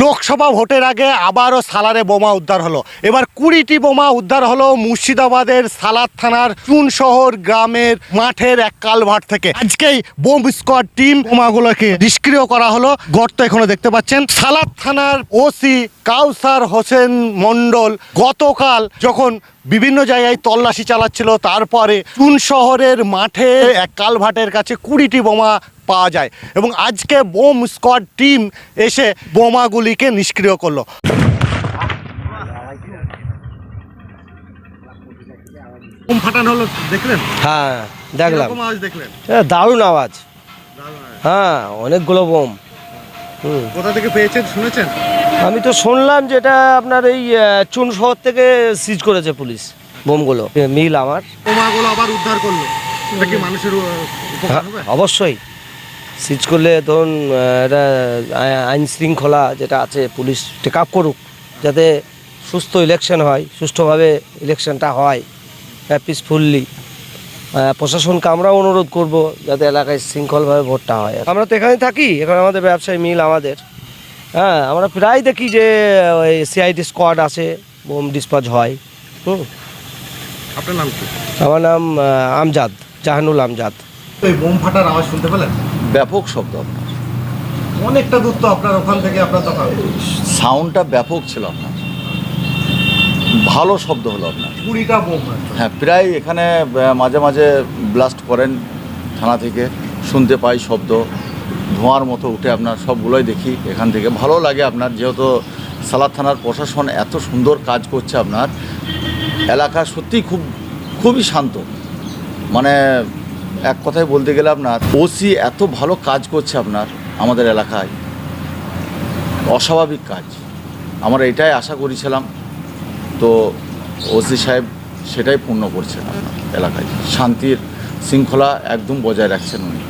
লোকসভা ভোটের আগে আবারও সালারে বোমা উদ্ধার হলো। এবার কুড়িটি বোমা উদ্ধার হলো মুর্শিদাবাদের সালাদ থানার চুন শহর গ্রামের মাঠের এক কালভাট থেকে। আজকেই বোম স্কোয়াড টিম বোমাগুলোকে নিষ্ক্রিয় করা হলো। গর্ত এখনও দেখতে পাচ্ছেন। সালাদ থানার ওসি কাউসার হোসেন মন্ডল গতকাল যখন বিভিন্ন জায়গায় তল্লাশি চালাচ্ছিল, তারপরে চুন শহরের মাঠে এক কালভাটের কাছে কুড়িটি বোমা পাওয়া যায়। এবং আজকে বোম স্কোয়াড টিম এসে বোমাগুলিকে নিষ্ক্রিয় করল। বোম ফাটানো হলো দেখলেন? হ্যাঁ দেখলাম। আওয়াজ দেখলেন? দারুণ আওয়াজ। হ্যাঁ অনেকগুলো বোম। হুম। কোথা থেকে পেয়েছেন শুনেছেন? আমি তো শুনলাম যেটা আপনার এই চুন শহর থেকে সিজ করেছে পুলিশ বোমগুলো। মিল আমার। বোমাগুলো আবার উদ্ধার করল। এটা কি মানুষের হ্যাঁ, অবশ্যই। সিজ করলে ধরুন এটা আই- আইন শৃঙ্খলা যেটা আছে পুলিশ টেক আপ করুক যাতে সুস্থ ইলেকশন হয় সুষ্ঠুভাবে ইলেকশনটা হয় পিসফুললি প্রশাসনকে আমরা অনুরোধ করব যাতে এলাকায় শৃঙ্খলভাবে ভোটটা হয়। আমরা তো এখানে থাকি এখানে আমাদের ব্যবসায়ী মিল আমাদের। হ্যাঁ আমরা প্রায় দেখি যে ওই সিআইডি স্কোয়াড আছে বোম ডিসপাচ হয়। হুম। আপনার নাম কি? আমার নাম আমজাদ জাহানুল আমজাদ। এই বোম ফাটার আওয়াজ শুনতে পেলেন? ব্যাপক শব্দ আপনার। অনেকটা দূর তো আপনার ওখান থেকে আপনার দোকান। সাউন্ডটা ব্যাপক ছিল আপনার। ভালো শব্দ হলো আপনার। কুড়িটা বোম হ্যাঁ প্রায় এখানে মাঝে মাঝে ব্লাস্ট করেন থানা থেকে শুনতে পাই শব্দ। ধোঁয়ার মতো উঠে আপনার সবগুলোই দেখি এখান থেকে। ভালো লাগে আপনার যেহেতু সালাদ থানার প্রশাসন এত সুন্দর কাজ করছে আপনার। এলাকা সত্যিই খুব খুবই শান্ত। মানে এক কথায় বলতে গেলে আপনার ওসি এত ভালো কাজ করছে আপনার আমাদের এলাকায়। অস্বাভাবিক কাজ। আমরা এটাই আশা করেছিলাম। তো ওসি সাহেব সেটাই পূর্ণ করছেন আপনার এলাকায়। শান্তির শৃঙ্খলা একদম বজায় রাখছেন উনি।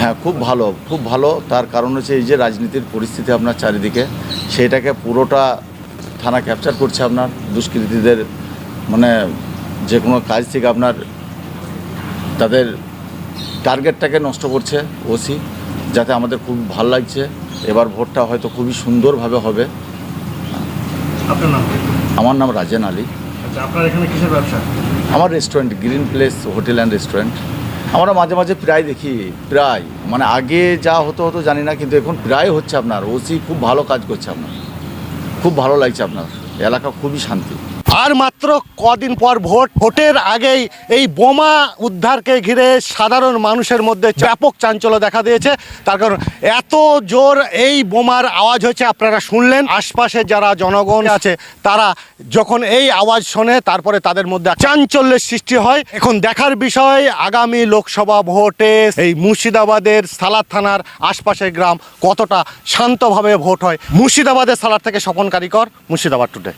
হ্যাঁ খুব ভালো খুব ভালো। তার কারণ হচ্ছে এই যে রাজনীতির পরিস্থিতি আপনার চারিদিকে সেটাকে পুরোটা থানা ক্যাপচার করছে আপনার দুষ্কৃতীদের মানে যে কোনো কাজ থেকে আপনার তাদের টার্গেটটাকে নষ্ট করছে ওসি যাতে আমাদের খুব ভালো লাগছে। এবার ভোটটা হয়তো খুবই সুন্দরভাবে হবে। আপনার নাম? আমার নাম রাজেন আলী। আচ্ছা আপনার এখানে কিসের ব্যবসা? আমার restaurant green place hotel and restaurant আমরা মাঝে মাঝে প্রায় দেখি প্রায়। মানে আগে যা হতো হতো জানি না কিন্তু এখন প্রায় হচ্ছে আপনার। ওসি খুব ভালো কাজ করছে আপনার। খুব ভালো লাগছে আপনার। এলাকা খুবই শান্তি। আর মাত্র কদিন পর ভোট, ভোটের আগেই এই বোমা উদ্ধারকে ঘিরে সাধারণ মানুষের মধ্যে ব্যাপক চাঞ্চল্য দেখা দিয়েছে। তার কারণ এত জোর এই বোমার আওয়াজ হয়েছে, আপনারা শুনলেন। আশপাশে যারা জনগণ আছে, তারা যখন এই আওয়াজ শোনে, তারপরে তাদের মধ্যে চাঞ্চল্যের সৃষ্টি হয়। এখন দেখার বিষয়, আগামী লোকসভা ভোটে এই মুর্শিদাবাদের সালাদ থানার আশপাশের গ্রাম কতটা শান্তভাবে ভোট হয়? মুর্শিদাবাদের সালাদ থেকে স্বপন কারিকর, মুর্শিদাবাদ টুডে